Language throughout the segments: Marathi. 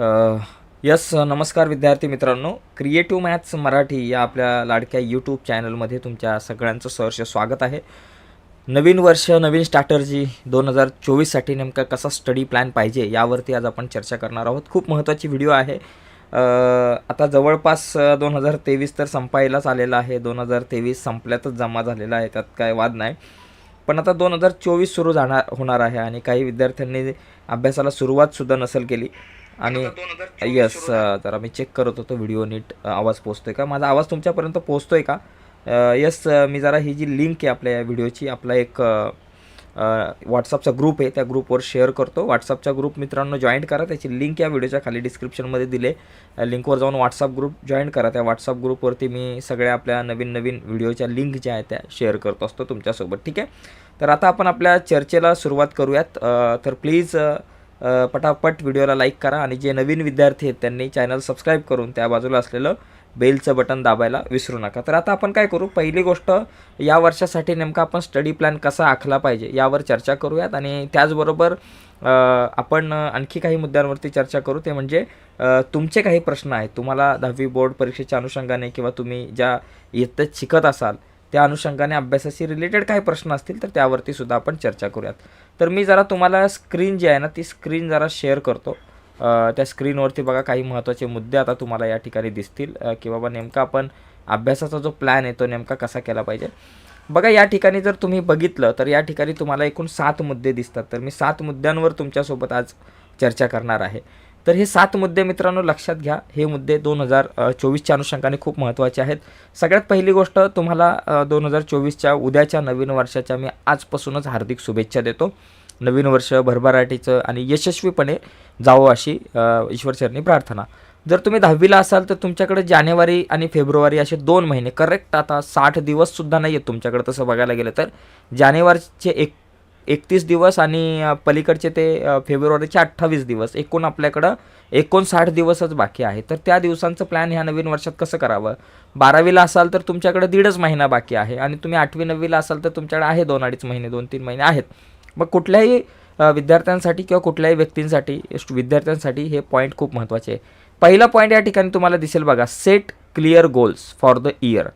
यस नमस्कार विद्यार्थी मित्रांनो. क्रिएटिव्ह मॅथ्स मराठी या आपल्या लाडक्या यूट्यूब चॅनलमध्ये तुमच्या सगळ्यांचं सहर्ष स्वागत आहे. नवीन वर्ष नवीन स्टार्टरजी दोन हजार चोवीससाठी नेमका कसा स्टडी प्लॅन पाहिजे यावरती आज आपण चर्चा करणार आहोत. खूप महत्त्वाची व्हिडिओ आहे. आता जवळपास दोन हजार तेवीस तर संपायलाच आलेला आहे. दोन हजार तेवीस संपल्यातच जमा झालेला आहे. त्यात काय वाद नाही. पण आता दोन हजार चोवीस सुरू जाणार होणार आहे आणि काही विद्यार्थ्यांनी अभ्यासाला सुरुवातसुद्धा नसेल केली. आणि यस जरा मी चेक करत होतो व्हिडिओ नीट आवाज पोचतोय का? माझा आवाज तुमच्यापर्यंत पोचतोय का? यस मी जरा ही जी लिंक आहे आपल्या या व्हिडिओची आपला एक व्हॉट्सअपचा ग्रुप आहे त्या ग्रुपवर शेअर करतो. व्हॉट्सअपचा ग्रुप मित्रांनो जॉईन करा. त्याची लिंक या व्हिडिओच्या खाली डिस्क्रिप्शनमध्ये दिले. लिंकवर जाऊन व्हॉट्सअप ग्रुप जॉईन करा. त्या व्हॉट्सअप ग्रुपवरती मी सगळ्या आपल्या नवीन नवीन व्हिडिओच्या लिंक ज्या आहेत त्या शेअर करत असतो तुमच्यासोबत. ठीक आहे? तर आता आपण आपल्या चर्चेला सुरुवात करूयात. तर प्लीज पटापट व्हिडिओला लाईक करा आणि जे नवीन विद्यार्थी आहेत त्यांनी चॅनल सबस्क्राईब करून त्या बाजूला असलेलं बेलचं बटन दाबायला विसरू नका. तर आता आपण काय करू? पहिली गोष्ट या वर्षासाठी नेमका आपण स्टडी प्लॅन कसा आखला पाहिजे यावर चर्चा करूयात आणि त्याचबरोबर आपण आणखी काही मुद्द्यांवरती चर्चा करू. ते म्हणजे तुमचे काही प्रश्न आहेत. तुम्हाला दहावी बोर्ड परीक्षेच्या अनुषंगाने किंवा तुम्ही ज्या इयत्तेत शिकत असाल त्या अनुषंगाने अभ्यासाशी रिलेटेड काही प्रश्न असतील तर त्यावरती सुद्धा आपण चर्चा करूयात. तर मी जरा तुम्हाला स्क्रीन जी आहे ना ती स्क्रीन जरा शेअर करतो. त्या स्क्रीनवरती बघा काही महत्त्वाचे मुद्दे आता तुम्हाला या ठिकाणी दिसतील. की बाबा नेमका आपण अभ्यासाचा जो प्लॅन आहे तो नेमका कसा केला पाहिजे. बघा या ठिकाणी जर तुम्ही बघितलं तर या ठिकाणी तुम्हाला एकूण सात मुद्दे दिसतात. तर मी सात मुद्द्यांवर तुमच्यासोबत आज चर्चा करणार आहे. तर हे सात मुद्दे मित्रांनो लक्षात घ्या. हे मुद्दे दोन हजार चोवीसच्या अनुषंगाने खूप महत्त्वाचे आहेत. सगळ्यात पहिली गोष्ट तुम्हाला दोन हजार चोवीसच्या उद्याच्या नवीन वर्षाच्या मी आजपासूनच हार्दिक शुभेच्छा देतो. नवीन वर्ष भरभराटीचं आणि यशस्वीपणे जावं अशी ईश्वरचरणी प्रार्थना. जर तुम्ही दहावीला असाल तर तुमच्याकडे जानेवारी आणि फेब्रुवारी असे दोन महिने करेक्ट आता साठ दिवससुद्धा नाही आहेत तुमच्याकडे तसं बघायला गेलं तर. जानेवारीचे एक एकतीस दिवस आणि पलीकडचे ते फेब्रुवारीचे अठ्ठावीस दिवस. एकूण आपल्याकडं एकोणसाठ दिवसच बाकी आहे. तर त्या दिवसांचं प्लॅन ह्या नवीन वर्षात कसं करावं? बारावीला असाल तर तुमच्याकडे दीडच महिना बाकी आहे आणि तुम्ही आठवी नववीला असाल तर तुमच्याकडे आहे दोन अडीच महिने दोन तीन महिने आहेत. मग कुठल्याही विद्यार्थ्यांसाठी किंवा कुठल्याही व्यक्तींसाठी विद्यार्थ्यांसाठी हे पॉईंट खूप महत्त्वाचे आहे. पहिला पॉईंट या ठिकाणी तुम्हाला दिसेल बघा set clear goals for the year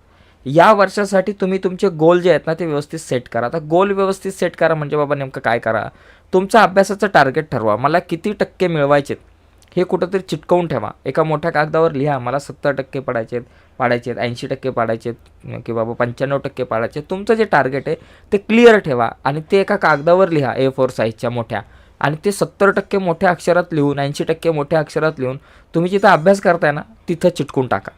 या वर्षासाठी तुम्ही तुमचे गोल जे आहेत ना ते व्यवस्थित सेट करा. आता गोल व्यवस्थित सेट करा म्हणजे बाबा नेमकं काय करा? तुमचा अभ्यासाचं टार्गेट ठरवा. मला किती टक्के मिळवायचेत हे कुठंतरी चिटकवून ठेवा. एका मोठ्या कागदावर लिहा मला सत्तर टक्के पडायचे आहेत पाडायचे आहेत ऐंशी टक्के पाडायचे आहेत की बाबा पंच्याण्णव टक्के पाडायचे आहेत. तुमचं जे टार्गेट आहे ते क्लिअर ठेवा आणि ते एका कागदावर लिहा ए फोर साईजच्या मोठ्या. आणि ते सत्तर टक्के मोठ्या अक्षरात लिहून ऐंशी टक्के मोठ्या अक्षरात लिहून तुम्ही जिथं अभ्यास करताय ना तिथं चिटकून टाका.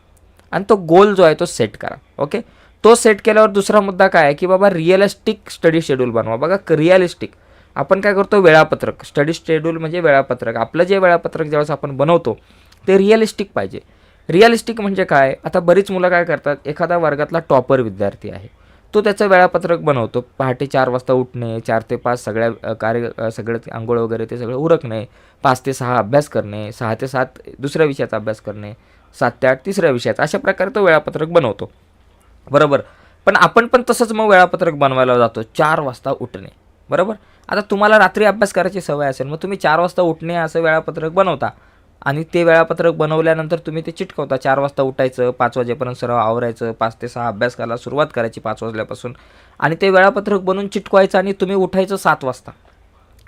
आणि तो गोल जो आहे तो सेट करा ओके तो सेट केल्यावर दुसरा मुद्दा काय आहे? की बाबा रिअलिस्टिक स्टडी शेड्यूल बनवा. बघा रिअलिस्टिक आपण काय करतो? वेळापत्रक. स्टडी शेड्यूल म्हणजे वेळापत्रक. आपलं जे वेळापत्रक ज्यावेळेस आपण बनवतो ते रिअलिस्टिक पाहिजे. रिअलिस्टिक म्हणजे काय? आता बरीच मुलं काय करतात? एखादा वर्गातला टॉपर विद्यार्थी आहे. तो त्याचं वेळापत्रक बनवतो. पहाटे चार वाजता उठणे चार ते पाच सगळ्या कार्य सगळं आंघोळ वगैरे ते सगळं उरकणे पाच ते सहा अभ्यास करणे सहा ते सात दुसऱ्या विषयाचा अभ्यास करणे सात ते आठ तिसऱ्या विषयाचा अशा प्रकारे तो वेळापत्रक बनवतो. बरोबर? पण आपण पण तसंच मग वेळापत्रक बनवायला जातो. चार वाजता उठणे. बरोबर? आता तुम्हाला रात्री अभ्यास करायची सवय असेल मग तुम्ही चार वाजता उठणे असं वेळापत्रक बनवता. आणि ते वेळापत्रक बनवल्यानंतर तुम्ही ते चिटकवता. चार वाजता उठायचं पाच वाजेपर्यंत सर्व आवरायचं पाच ते सहा अभ्यास करायला सुरुवात करायची पाच वाजल्यापासून. आणि ते वेळापत्रक बनवून चिटकवायचं आणि तुम्ही उठायचं सात वाजता.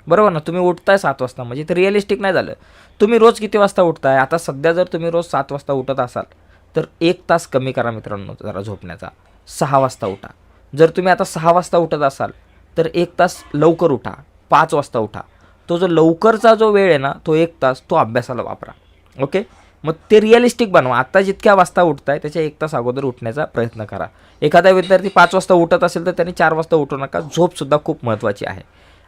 बरोबर ना? तुम्ही उठताय सात वाजता. म्हणजे ते रिअलिस्टिक नाही झालं. तुम्ही रोज किती वाजता उठताय? आता सध्या जर तुम्ही रोज सात वाजता उठत असाल तर एक तास कमी करा मित्रांनो जरा झोपण्याचा. सहा वाजता उठा. जर तुम्ही आता सहा वाजता उठत असाल तर एक तास लवकर उठा. पाच वाजता उठा. तो जो लवकरचा जो वेळ आहे ना तो एक तास तो अभ्यासाला वापरा. ओके? मग ते रिअलिस्टिक बनवा. आत्ता जितक्या वाजता उठताय त्याच्या एक तास अगोदर उठण्याचा प्रयत्न करा. एखादा विद्यार्थी पाच वाजता उठत असेल तर त्याने चार वाजता उठू नका. झोपसुद्धा खूप महत्त्वाची आहे.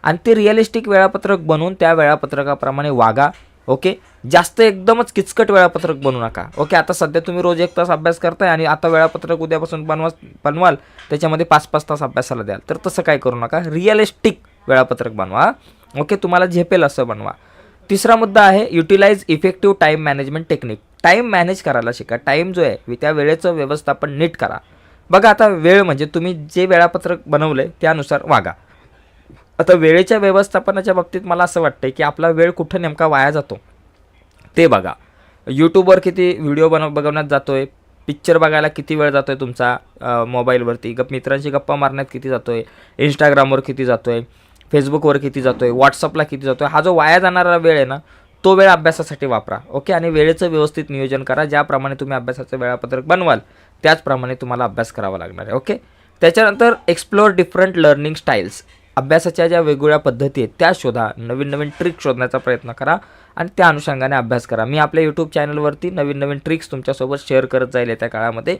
आणि ते रिअलिस्टिक वेळापत्रक बनवून त्या वेळापत्रकाप्रमाणे वागा. ओके? जास्त एकदमच किचकट वेळापत्रक बनवू नका. ओके आता सध्या तुम्ही रोज एक तास अभ्यास करताय आणि आता वेळापत्रक उद्यापासून बनवा बनवाल त्याच्यामध्ये पाच पाच तास अभ्यासाला द्याल. तर तसं काय करू नका. रिअलिस्टिक वेळापत्रक बनवा. ओके तुम्हाला झेपेल असं बनवा. तिसरा मुद्दा आहे utilize effective time management technique time manage करायला शिका. टाईम जो आहे त्या वेळेचं व्यवस्थापन नीट करा. बघा आता वेळ म्हणजे तुम्ही जे वेळापत्रक बनवलं आहे त्यानुसार वागा. आता वेळेच्या व्यवस्थापनाच्या बाबतीत मला असं वाटतं की आपला वेळ कुठं नेमका वाया जातो? ते बघा. यूट्यूबवर किती व्हिडिओ बनव बघवण्यात जातो आहे पिक्चर बघायला किती वेळ जातो आहे तुमचा मोबाईलवरती गप मित्रांशी गप्पा मारण्यात किती जातो आहे इंस्टाग्रामवर किती जातो आहे फेसबुकवर किती जातो आहे व्हॉट्सअपला किती जातो आहे हा जो वाया जाणारा वेळ आहे ना तो वेळ अभ्यासासाठी वापरा ओके? आणि वेळेचं व्यवस्थित नियोजन करा ज्याप्रमाणे तुम्ही अभ्यासाचं वेळापत्रक बनवाल त्याचप्रमाणे तुम्हाला अभ्यास करावा लागणार आहे ओके? त्याच्यानंतर एक्सप्लोअर डिफरंट लर्निंग स्टाईल्स अभ्यासाच्या ज्या वेगवेगळ्या पद्धती आहेत त्या शोधा. नवीन नवीन ट्रिक शोधण्याचा प्रयत्न करा आणि त्या अनुषंगाने अभ्यास करा. मी आपल्या यूट्यूब चॅनलवरती नवीन नवीन ट्रिक्स तुमच्यासोबत शेअर करत जाईल त्या काळामध्ये.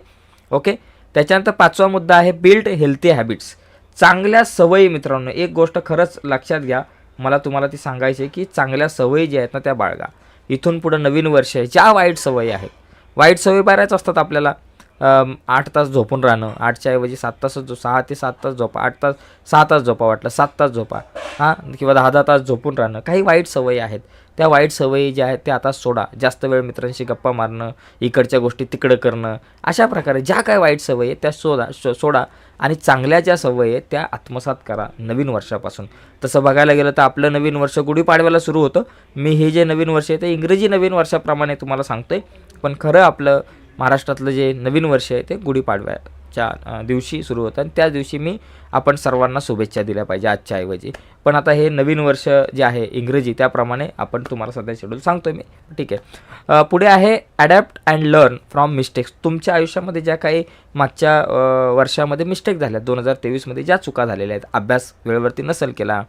ओके त्याच्यानंतर पाचवा मुद्दा आहे बिल्ड हेल्थी हॅबिट्स चांगल्या सवयी मित्रांनो एक गोष्ट खरंच लक्षात घ्या. मला तुम्हाला ती सांगायची आहे की चांगल्या सवयी ज्या आहेत ना त्या बाळगा. इथून पुढं नवीन वर्ष आहे. ज्या वाईट सवयी आहेत. वाईट सवयी बऱ्याच असतात आपल्याला. आठ तास झोपून राहणं आठच्या ऐवजी सात तासच झो सहा ते सात तास झोपा आठ तास सहा तास झोपा वाटलं सात तास झोपा हां? किंवा दहा दहा तास झोपून राहणं. काही वाईट सवयी आहेत. त्या वाईट सवयी ज्या आहेत त्या आता सोडा. जास्त वेळ मित्रांशी गप्पा मारणं इकडच्या गोष्टी तिकडं करणं अशा प्रकारे ज्या काय वाईट सवयी आहेत त्या सोडा शो सोडा. आणि चांगल्या ज्या सवयी आहेत त्या आत्मसात करा नवीन वर्षापासून. तसं बघायला गेलं तर आपलं नवीन वर्ष गुढीपाडव्याला सुरू होतं. मी हे जे नवीन वर्ष आहे ते इंग्रजी नवीन वर्षाप्रमाणे तुम्हाला सांगतोय. पण खरं आपलं महाराष्ट्रातलं जे नवीन वर्ष आहे ते गुढीपाडव्याच्या दिवशी सुरू होतं. आणि त्या दिवशी मी आपण सर्वांना शुभेच्छा दिल्या पाहिजे आजच्या ऐवजी. पण आता हे नवीन वर्ष जे आहे इंग्रजी त्याप्रमाणे आपण तुम्हाला सध्या शेड्यूल सांगतो मी. ठीक आहे. पुढे आहे adapt and learn from mistakes तुमच्या आयुष्यामध्ये ज्या काही मागच्या वर्षामध्ये मिस्टेक झाल्या दोन हजार तेवीसमध्ये ज्या चुका झालेल्या आहेत अभ्यास वेळेवरती नसेल केला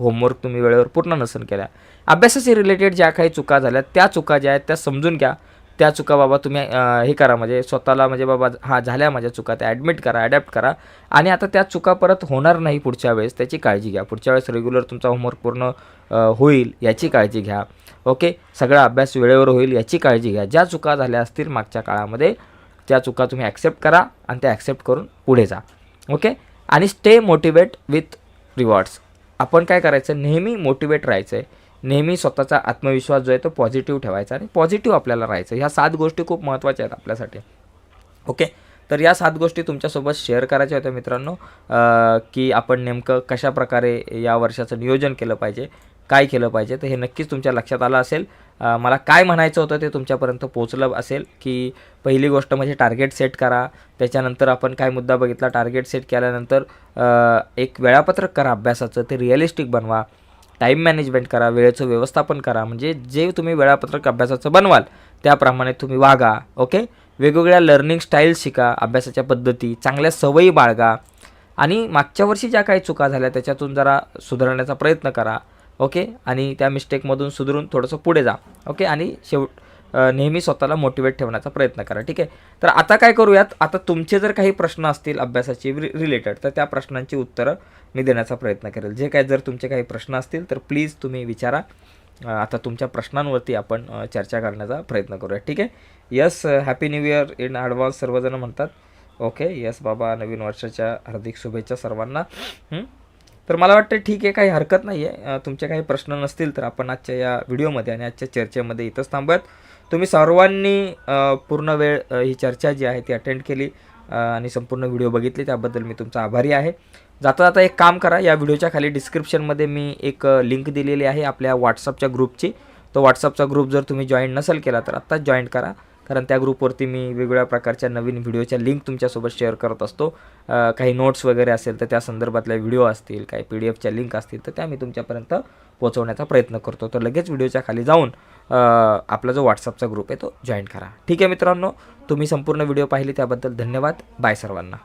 होमवर्क तुम्ही वेळेवर पूर्ण नसेल केला अभ्यासाशी रिलेटेड ज्या काही चुका झाल्या त्या चुका ज्या आहेत त्या समजून घ्या. त्या चुका बाबा तुम्ही हे करा म्हणजे स्वतःला म्हणजे बाबा हा झाल्या माझ्या चुका त्या ॲडमिट करा ॲडॅप्ट करा. आणि आता त्या चुका परत होणार नाही पुढच्या वेळेस त्याची काळजी घ्या. पुढच्या वेळेस रेग्युलर तुमचा होमवर्क पूर्ण होईल याची काळजी घ्या. ओके सगळा अभ्यास वेळेवर होईल याची काळजी घ्या. ज्या चुका झाल्या असतील मागच्या काळामध्ये त्या चुका तुम्ही ॲक्सेप्ट करा आणि त्या ॲक्सेप्ट करून पुढे जा. ओके आणि स्टे मोटिवेट विथ रिवॉर्ड्स आपण काय करायचं? नेहमी मोटिवेट राहायचं आहे नेहमी स्वतःचा आत्मविश्वास जो आहे तो पॉझिटिव्ह ठेवायचा आणि पॉझिटिव्ह आपल्याला राहायचं. ह्या सात गोष्टी खूप महत्त्वाच्या आहेत आपल्यासाठी. ओके तर या सात गोष्टी तुमच्यासोबत शेअर करायच्या होत्या मित्रांनो. की आपण नेमकं कशा प्रकारे या वर्षाचं नियोजन केलं पाहिजे काय केलं पाहिजे तर हे नक्कीच तुमच्या लक्षात आलं असेल. मला काय म्हणायचं होतं ते तुमच्यापर्यंत पोचलं असेल की पहिली गोष्ट म्हणजे टार्गेट सेट करा. त्याच्यानंतर आपण काय मुद्दा बघितला टार्गेट सेट केल्यानंतर एक वेळापत्रक करा अभ्यासाचं ते रिअलिस्टिक बनवा. टाईम मॅनेजमेंट करा वेळेचं व्यवस्थापन करा. म्हणजे जे तुम्ही वेळापत्रक अभ्यासाचं बनवाल त्याप्रमाणे तुम्ही वागा ओके वेगवेगळ्या लर्निंग स्टाईल्स शिका अभ्यासाच्या पद्धती चांगल्या सवयी बाळगा. आणि मागच्या वर्षी ज्या काही चुका झाल्या त्याच्यातून जरा सुधारण्याचा प्रयत्न करा ओके आणि त्या मिस्टेकमधून सुधारून थोडंसं पुढे जा ओके आणि शेवट नेहमी स्वतःला मोटिवेट ठेवण्याचा प्रयत्न करा. ठीक आहे? तर आता काय करूयात? आता तुमचे जर काही प्रश्न असतील अभ्यासाची रिलेटेड तर त्या प्रश्नांची उत्तरं मी देण्याचा प्रयत्न करेल. जे काय जर तुमचे काही प्रश्न असतील तर प्लीज तुम्ही विचारा. आता तुमच्या प्रश्नांवरती आपण चर्चा करण्याचा प्रयत्न करूया. ठीक आहे? Yes happy new year in advance सर्वजण म्हणतात. ओके यस बाबा नवीन वर्षाच्या हार्दिक शुभेच्छा सर्वांना. तर मला वाटतं ठीक आहे काही हरकत नाही आहे तुमचे काही प्रश्न नसतील तर आपण आजच्या या व्हिडिओमध्ये आणि आजच्या चर्चेमध्ये इथंच थांबूयात. तुम्ही सर्वांनी पूर्ण वेळ ही चर्चा जी आहे ती अटेंड केली आणि संपूर्ण व्हिडिओ बघितली त्याबद्दल मी तुमचा आभारी आहे. जाता जाता एक काम करा या व्हिडिओच्या खाली डिस्क्रिप्शनमध्ये मी एक लिंक दिलेली आहे आपल्या व्हॉट्सअपच्या ग्रुपची तो व्हॉट्सअपचा ग्रुप जर तुम्ही जॉईन नसेल केला तर आत्ताच जॉईन करा. कारण त्या ग्रुपवरती मी वेगवेगळ्या प्रकारच्या नवीन व्हिडिओच्या लिंक तुमच्यासोबत शेअर करत असतो. काही नोट्स वगैरे असेल तर त्या संदर्भातल्या व्हिडिओ असतील काही पी डी एफच्या लिंक असतील तर त्या मी तुमच्यापर्यंत पोहोचवण्याचा प्रयत्न करतो. तर लगेच व्हिडिओच्या खाली जाऊन आपला जो व्हॉट्सअपचा ग्रुप आहे तो जॉईन करा. ठीक आहे मित्रांनो तुम्ही संपूर्ण व्हिडिओ पाहिली त्याबद्दल धन्यवाद. बाय सर्वांना.